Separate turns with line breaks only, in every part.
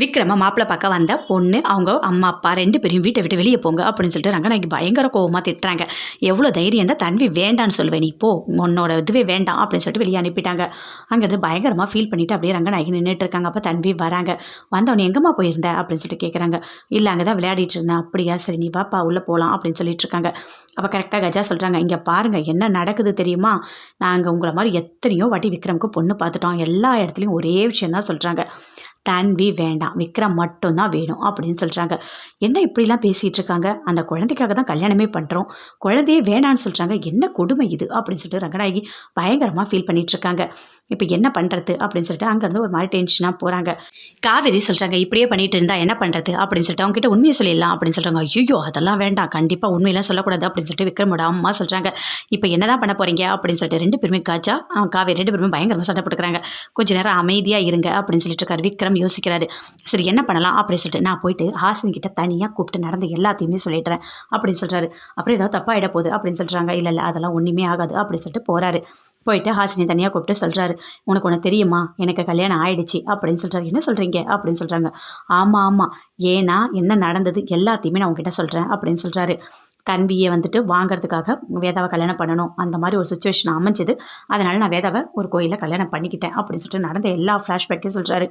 விக்ரம மாப்பிள்ளை பார்க்க வந்த பொண்ணு அவங்க அம்மா அப்பா ரெண்டு பேரும் வீட்டை விட்டு வெளியே போங்க அப்படின்னு சொல்லிட்டு ரங்கநாயகி பயங்கர கோவமாக திட்டுறாங்க. எவ்வளோ தைரியம் தான் தன்வி வேண்டான்னு சொல்லுவேன் நீ போ உன்னோட இதுவே வேண்டாம் அப்படின்னு சொல்லிட்டு வெளியே அனுப்பிட்டாங்க. அங்கேருந்து பயங்கரமாக ஃபீல் பண்ணிட்டு அப்படியே ரங்கநாயகி நின்றுட்டு இருக்காங்க. அப்போ தன்வி வராங்க. வந்தவனே எங்கம்மா போயிருந்த? அப்படின்னு சொல்லிட்டு கேட்குறாங்க இல்லை அங்கே தான் விளையாடிட்டு இருந்தேன். அப்படியா? சரி நீ வாப்பா உள்ளே போகலாம் அப்படின்னு சொல்லிட்டு இருக்காங்க. அப்போ கரெக்டாக கஜா சொல்கிறாங்க இங்கே பாருங்கள் என்ன நடக்குது தெரியுமா? நாங்கள் உங்களை மாதிரி எத்தனையோ வாட்டி விக்ரமுக்கு பொண்ணு பார்த்துட்டோம். எல்லா இடத்துலையும் ஒரே விஷயம் தான் சொல்கிறாங்க தான்வி வேண்டாம். விக்ரம் மட்டும்தான் வேணும் அப்படின்னு சொல்கிறாங்க என்ன இப்படிலாம் பேசிகிட்டு இருக்காங்க? அந்த குழந்தைக்காக தான் கல்யாணமே பண்ணுறோம் குழந்தையே வேணான்னு சொல்கிறாங்க என்ன கொடுமை இது? அப்படின்னு சொல்லிட்டு ரங்கநாயகி பயங்கரமாக ஃபீல் பண்ணிகிட்ருக்காங்க இப்போ என்ன பண்ணுறது அப்படின்னு சொல்லிட்டு அங்கேருந்து ஒரு மாதிரி டென்ஷனாக போகிறாங்க காவேரி சொல்கிறாங்க இப்படியே பண்ணிகிட்டு இருந்தால் என்ன பண்ணுறது அப்படின்னு சொல்லிட்டு அவங்க கிட்ட உண்மையை சொல்லிடலாம் அப்படின்னு சொல்கிறாங்க ஐயோ அதெல்லாம் வேண்டாம். கண்டிப்பாக உண்மையெல்லாம் சொல்லக்கூடாது. அப்படின்னு சொல்லிட்டு விக்ரமோட அம்மா சொல்கிறாங்க இப்போ என்னதான் பண்ண போகிறீங்க அப்படின்னு சொல்லிட்டு ரெண்டு பேருமே காய்ச்சா காவேரி ரெண்டு பேருமே பயங்கரமாக சண்டை போட்டுக்கிறாங்க. கொஞ்சம் நேரம் அமைதியாக இருங்க அப்படின்னு சொல்லிட்டு இருக்காரு விக்ரம். யோசிக்கிறாரு. சரி என்ன பண்ணலாம் அப்படின்னு சொல்லிட்டு நான் போயிட்டு ஹாசினி கிட்ட தனியாக கூப்பிட்டு நடந்த எல்லாத்தையுமே சொல்லிடுறேன் அப்படின்னு சொல்கிறாரு அப்புறம் ஏதாவது தப்பாயிட போகுது அப்படின்னு சொல்கிறாங்க இல்லை இல்லை அதெல்லாம் ஒன்றுமே ஆகாது அப்படின்னு சொல்லிட்டு போகிறாரு போயிட்டு ஹாசினி தனியாக கூப்பிட்டு சொல்கிறாரு உனக்கு ஒன்று தெரியுமா? எனக்கு கல்யாணம் ஆயிடுச்சு அப்படின்னு சொல்கிறாரு என்ன சொல்கிறீங்க அப்படின்னு சொல்கிறாங்க ஆமாம் ஆமாம் ஏன்னா என்ன நடந்தது எல்லாத்தையுமே நான் உங்ககிட்ட சொல்கிறேன் அப்படின்னு சொல்கிறாரு தன்வியை வந்துட்டு வாங்குறதுக்காக வேதாவை கல்யாணம் பண்ணணும். அந்த மாதிரி ஒரு சுச்சுவேஷன் அமைஞ்சது. அதனால் நான் வேதாவை ஒரு கோயிலில் கல்யாணம் பண்ணிக்கிட்டேன் அப்படின்னு சொல்லிட்டு நடந்த எல்லா ஃப்ளாஷ்பேக்கையும் சொல்கிறாரு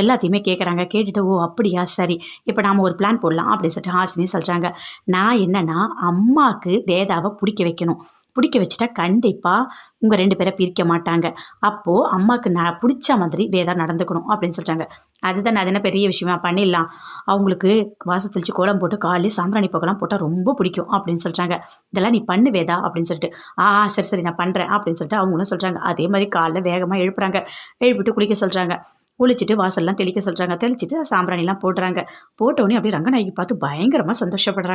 எல்லாத்தையுமே கேட்குறாங்க கேட்டுட்டு ஓ அப்படியா? சரி. இப்போ நாம் ஒரு பிளான் போடலாம். அப்படின்னு சொல்லிட்டு ஹாசினி சொல்கிறாங்க நான் என்னென்னா அம்மாவுக்கு வேதாவை பிடிக்க வைக்கணும். பிடிக்க வச்சுட்டா கண்டிப்பாக உங்கள் ரெண்டு பேரை பிரிக்க மாட்டாங்க. அப்போது அம்மாவுக்கு நான் பிடிச்ச மாதிரி வேதா நடந்துக்கணும் அப்படின்னு சொல்கிறாங்க அதுதான் அது என்ன பெரிய விஷயமா பண்ணிடலாம். அவங்களுக்கு வாசத்தெளிச்சு கோலம் போட்டு காலையில் சாம்பிராணி போக்கெல்லாம் போட்டால் ரொம்ப பிடிக்கும். அப்படின்னு சொல்கிறாங்க இதெல்லாம் நீ பண்ணு வேதா அப்படின்னு சொல்லிட்டு ஆ சரி சரி நான் பண்ணுறேன் அப்படின்னு சொல்லிட்டு அவங்களும் சொல்கிறாங்க அதே மாதிரி காலைல வேகமாக எழுப்புறாங்க. எழுப்பிட்டு குளிக்க சொல்கிறாங்க குளிச்சுட்டு வாசல்லாம் தெளிக்க சொல்கிறாங்க தெளிச்சிட்டு சாம்பிராணிலாம் போடுறாங்க. போட்டோடனே அப்படியே ரங்கநாயகி பார்த்து பயங்கரமாக சந்தோஷப்படுறாங்க.